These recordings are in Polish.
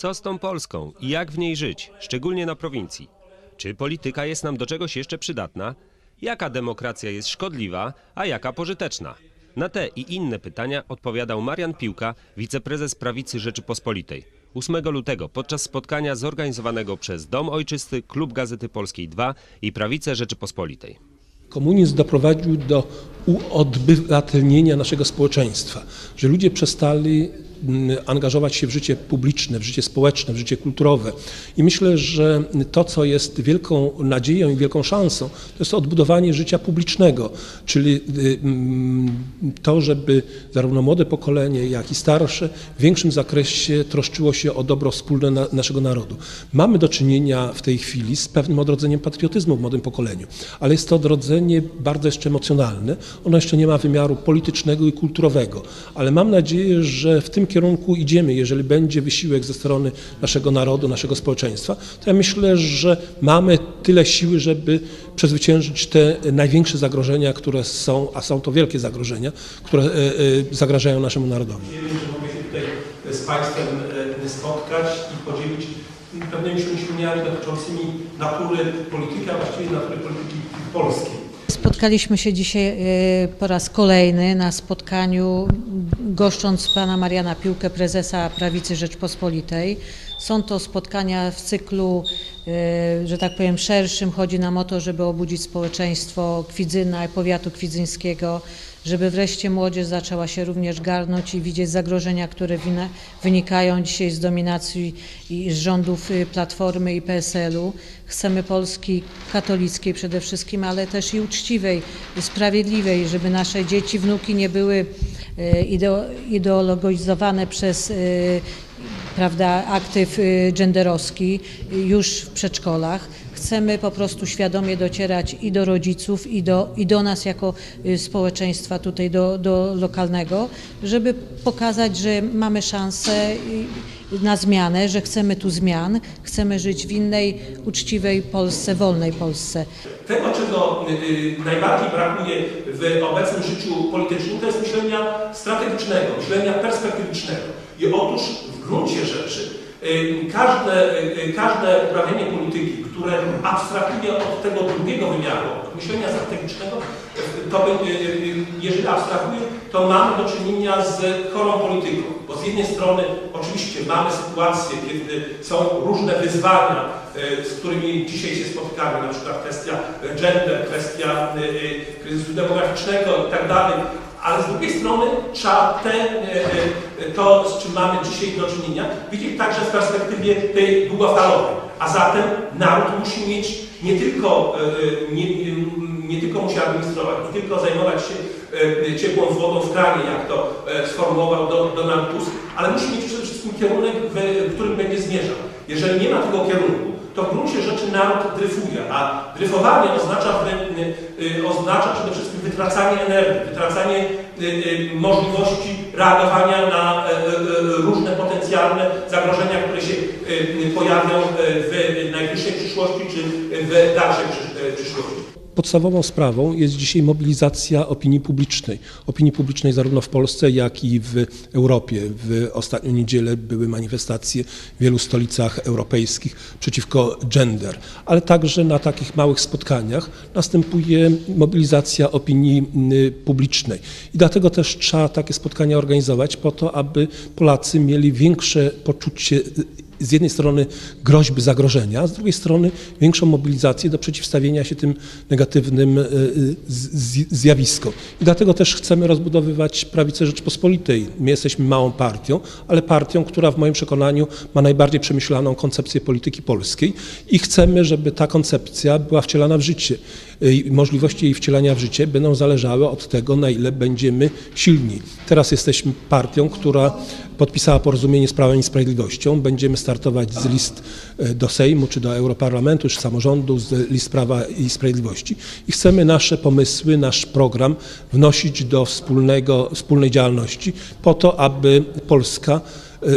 Co z tą Polską i jak w niej żyć, szczególnie na prowincji? Czy polityka jest nam do czegoś jeszcze przydatna? Jaka demokracja jest szkodliwa, a jaka pożyteczna? Na te i inne pytania odpowiadał Marian Piłka, wiceprezes prawicy Rzeczypospolitej. 8 lutego podczas spotkania zorganizowanego przez Dom Ojczysty, Klub Gazety Polskiej 2 i Prawicę Rzeczypospolitej. Komunizm doprowadził do uodbywatelnienia naszego społeczeństwa, że ludzie przestali mm, angażować się w życie publiczne, w życie społeczne, w życie kulturowe. I myślę, że to, co jest wielką nadzieją i wielką szansą, to jest odbudowanie życia publicznego, czyli mm, to, żeby zarówno młode pokolenie, jak i starsze w większym zakresie troszczyło się o dobro wspólne na, naszego narodu. Mamy do czynienia w tej chwili z pewnym odrodzeniem patriotyzmu w młodym pokoleniu, ale jest to odrodzenie bardzo jeszcze emocjonalne. Ono jeszcze nie ma wymiaru politycznego i kulturowego, ale mam nadzieję, że w tym kierunku idziemy, jeżeli będzie wysiłek ze strony naszego narodu, naszego społeczeństwa, to ja myślę, że mamy tyle siły, żeby przezwyciężyć te największe zagrożenia, które są, a są to wielkie zagrożenia, które e, e, zagrażają naszemu narodowi. Wiem, że mogę się tutaj z Państwem e, spotkać i podzielić pewnymi przemyśleniami dotyczącymi natury polityki, a właściwie natury polityki polskiej. Spotkaliśmy się dzisiaj e, po raz kolejny na spotkaniu goszcząc pana Mariana Piłkę, prezesa Prawicy Rzeczpospolitej. Są to spotkania w cyklu, że tak powiem, szerszym. Chodzi nam o to, żeby obudzić społeczeństwo Kwidzyna i powiatu kwidzyńskiego, żeby wreszcie młodzież zaczęła się również garnąć i widzieć zagrożenia, które wynikają dzisiaj z dominacji i z rządów y, Platformy i PSL-u. Chcemy Polski katolickiej przede wszystkim, ale też i uczciwej, i sprawiedliwej, żeby nasze dzieci, wnuki nie były y, ideo- ideologizowane przez y, prawda, aktyw y, genderowski y, już w przedszkolach. Chcemy po prostu świadomie docierać i do rodziców, i do, i do nas jako y, społeczeństwa tutaj, do, do lokalnego, żeby pokazać, że mamy szansę na zmianę, że chcemy tu zmian, chcemy żyć w innej, uczciwej Polsce, wolnej Polsce. Tego, czego y, y, najbardziej brakuje w obecnym życiu politycznym, to jest myślenia strategicznego, myślenia perspektywicznego. I otóż gruncie rzeczy y, każde, y, y, każde uprawianie polityki, które abstrahuje od tego drugiego wymiaru, myślenia strategicznego, to jeżeli abstrahuje, to mamy do czynienia z chorą polityką. Bo z jednej strony oczywiście mamy sytuacje, kiedy są różne wyzwania, z którymi dzisiaj się spotykamy, na przykład kwestia gender, kwestia kryzysu demograficznego i tak ale z drugiej strony trzeba te, y, y, to, z czym mamy dzisiaj do czynienia, widzieć także w perspektywie tej długofalowej. A zatem naród musi mieć nie tylko, y, nie, nie, tylko musi administrować, nie tylko zajmować się ciepłą wodą w kranie, jak to sformułował Do- Donald Tusk, ale musi mieć przede wszystkim kierunek, w którym będzie zmierzał. Jeżeli nie ma tego kierunku, to w gruncie rzeczy naród dryfuje, a dryfowanie oznacza, wy- y, y, oznacza przede wszystkim wytracanie energii, wytracanie y, y, możliwości reagowania na y, y, y, różne potencjalne zagrożenia, które się y, y, pojawią y, w najbliższej przyszłości czy w dalszej przysz- y, przyszłości. Podstawową sprawą jest dzisiaj mobilizacja opinii publicznej. Opinii publicznej zarówno w Polsce, jak i w Europie. W ostatnią niedzielę były manifestacje w wielu stolicach europejskich przeciwko gender, ale także na takich małych spotkaniach następuje mobilizacja opinii y, publicznej. I dlatego też trzeba takie spotkania organizować po to, aby Polacy mieli większe poczucie y, z jednej strony groźby zagrożenia, a z drugiej strony większą mobilizację do przeciwstawienia się tym negatywnym z- z- zjawiskom. I dlatego też chcemy rozbudowywać prawicę Rzeczpospolitej. My jesteśmy małą partią, ale partią, która w moim przekonaniu ma najbardziej przemyślaną koncepcję polityki polskiej i chcemy, żeby ta koncepcja była wcielana w życie. Y, Możliwości jej wcielania w życie będą zależały od tego, na ile będziemy silni. Teraz jesteśmy partią, która podpisała porozumienie z Prawem i Sprawiedliwością. Będziemy startować z list e, do Sejmu, czy do Europarlamentu, czy samorządu, z list Prawa i Sprawiedliwości. I chcemy nasze pomysły, nasz program wnosić do wspólnego, wspólnej działalności po to, aby Polska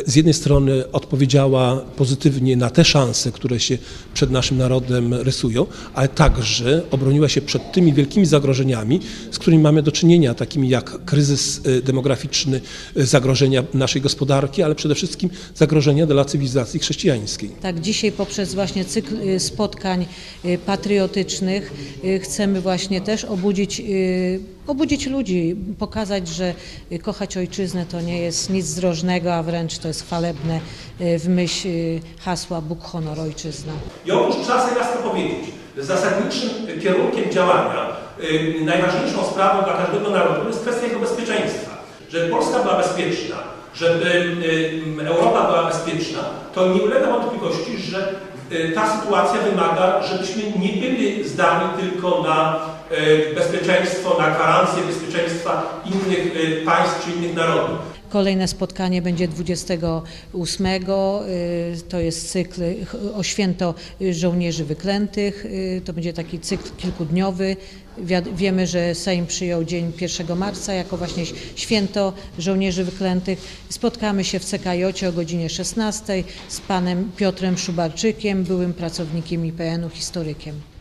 z jednej strony odpowiedziała pozytywnie na te szanse, które się przed naszym narodem rysują, ale także obroniła się przed tymi wielkimi zagrożeniami, z którymi mamy do czynienia, takimi jak kryzys e, demograficzny, e, zagrożenia naszej gospodarki, ale przede wszystkim zagrożenia dla cywilizacji chrześcijańskiej. Tak, dzisiaj poprzez właśnie cykl spotkań patriotycznych chcemy właśnie też obudzić, obudzić ludzi, pokazać, że kochać ojczyznę to nie jest nic zdrożnego, a wręcz to jest chwalebne y, w myśl y, hasła Bóg, honor, ojczyzna. I otóż trzeba jasno powiedzieć, że zasadniczym kierunkiem działania, y, najważniejszą sprawą dla każdego narodu jest kwestia jego bezpieczeństwa. Żeby Polska była bezpieczna, żeby Europa była bezpieczna, to nie ulega wątpliwości, że ta sytuacja wymaga, żebyśmy nie byli zdani tylko na bezpieczeństwo, na gwarancję bezpieczeństwa innych państw czy innych narodów. Kolejne spotkanie będzie 28. y, To jest cykl y, o święto żołnierzy wyklętych. y, To będzie taki cykl kilkudniowy. Wiemy, że Sejm przyjął dzień 1 marca jako właśnie święto żołnierzy wyklętych. Spotkamy się w CKJ o godzinie 16 z panem Piotrem Szubarczykiem, byłym pracownikiem IPN-u, historykiem.